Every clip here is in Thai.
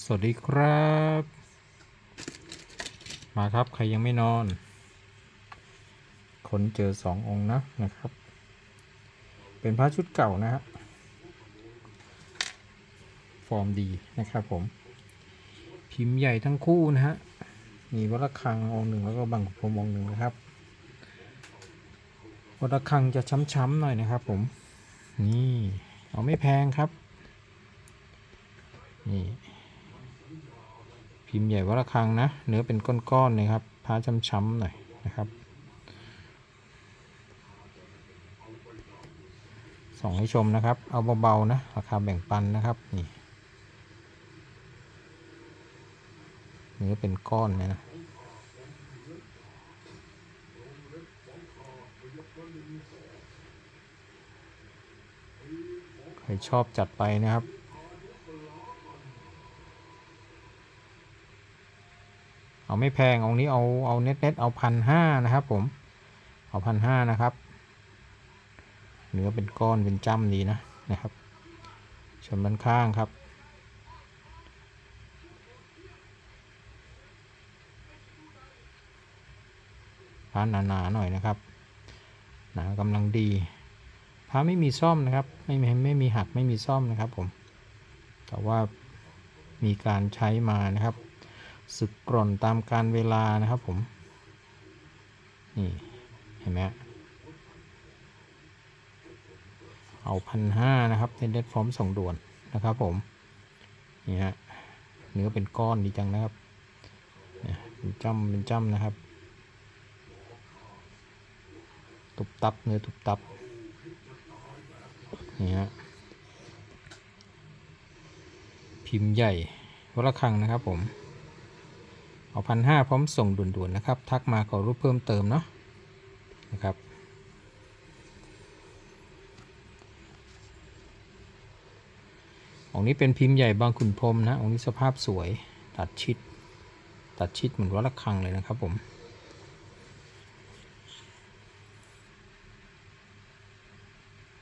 สวัสดีครับ มาครับใครยังไม่นอนคนเจอสององค์นะนะครับ เป็นพระชุดเก่านะฮะฟอร์มดีนะครับผม พิมพ์ใหญ่ทั้งคู่นะฮะ มีวัดระฆังองค์หนึ่งแล้วก็บังคุพรมองค์หนึ่งนะครับวัดระฆังจะช้ำๆหน่อยนะครับผม นี่ เอาไม่แพงครับ นี่ พิมพ์ใหญ่วัดระฆังนะ เนื้อเป็นก้อนๆเลยครับผ้าช้ำๆหน่อยนะครับส่องให้ชมนะครับ เอาเบาๆนะ ราคาแบ่งปันนะครับ นี่ เนื้อเป็นก้อนเลยนะ ใครชอบจัดไปนะครับ เอาไม่แพงองค์นี้เอาเอาเน็ตเน็ตเอาพันห้านะครับผม เอาพันห้านะครับเนื้อเป็นก้อนเป็นจ้ำดีนะนะครับชมด้านข้างครับ ผ้าหนาๆหน่อยนะครับ หนากำลังดี ผ้าไม่มีซ่อมนะครับ ไม่ไมีไม่มีหักไม่มีซ่อมนะครับผม แต่ว่ามีการใช้มานะครับ สึกกร่อนตามการเวลานะครับผม นี่ เห็นไหมฮะเอาพันห้านะครับเน็ตเด็ดพร้อมส่งด่วนนะครับผม นี่ฮะเนื้อเป็นก้อนดีจังนะครับเนี่ยเป็นจ้ำเป็นจ้ำนะครับ ตุบตับเนื้อตุบตับ นี่ฮะพิมพ์ใหญ่วัดระฆังนะครับผม เอาพันห้าพร้อมส่งด่วนๆนะครับ ทักมาขอรูปเพิ่มเติมเนาะนะครับองนี้เป็นพิมพ์ใหญ่บางขุนพรมนะองนี้สภาพสวยตัดชิด ตัดชิดเหมือนวัดระฆังเลยนะครับผม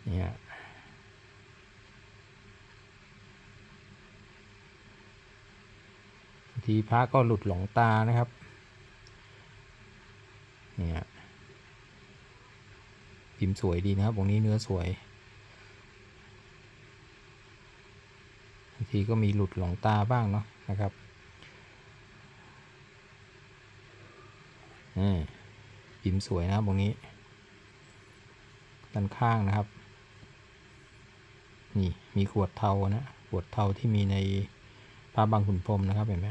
เนี่ยบาง ทีพระก็หลุดหลงตานะครับ เนี่ยพิมพ์สวยดีนะครับองนี้เนื้อสวยบางทีก็มีหลุดหลงตาบ้างเนาะนะครับนี่พิมพ์สวยนะครับองนี้ ด้านข้างนะครับ นี่มีขวดเทานะขวดเทาที่มีในพระบางขุนพรมนะครับเห็นไหม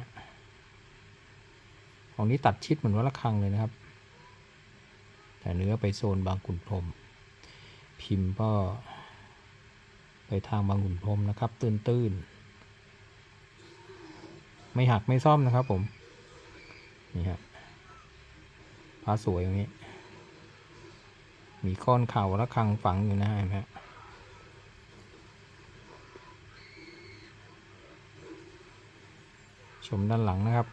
ของนี้ตัดชิดเหมือนวัดระฆังเลยนะครับ แต่เนื้อไปโซนบางขุนพรม พิมพ์ก็ไปทางบางขุนพรมนะครับ ตื้นๆ ไม่หักไม่ซ่อมนะครับผม นี่ฮะพระสวยอย่างนี้ มีก้อนเข่าระฆังฝังอยู่นะเห็นไหมฮะชมด้านหลังนะครับ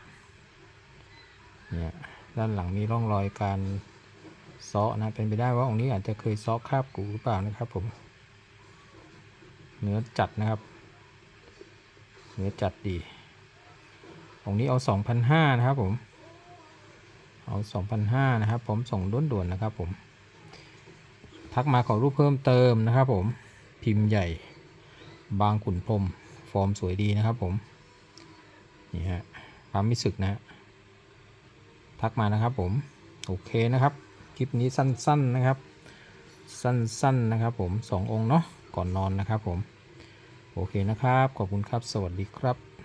เนี่ยด้านหลังมีร่องรอยการเซาะนะเป็นไปได้ว่าองค์นี้อาจจะเคยเซาะคราบกูหรือเปล่านะครับผม เนื้อจัดนะครับ เนื้อจัดดีองค์นี้เอา2,500นะครับผมเอา2,500นะครับ ผมส่งด่วนๆนะครับ ผม ทักมาขอรูปเพิ่มเติมนะครับ ผม พิมพ์ใหญ่ บางขุนพรมฟอร์มสวยดีนะครับ ผม นี่ฮะความมิสึกนะฮะ ทักมานะครับผม โอเคนะครับ คลิปนี้สั้นๆนะครับ สั้นๆนะครับผมสององค์เนาะก่อนนอนนะครับผม โอเคนะครับ ขอบคุณครับ สวัสดีครับ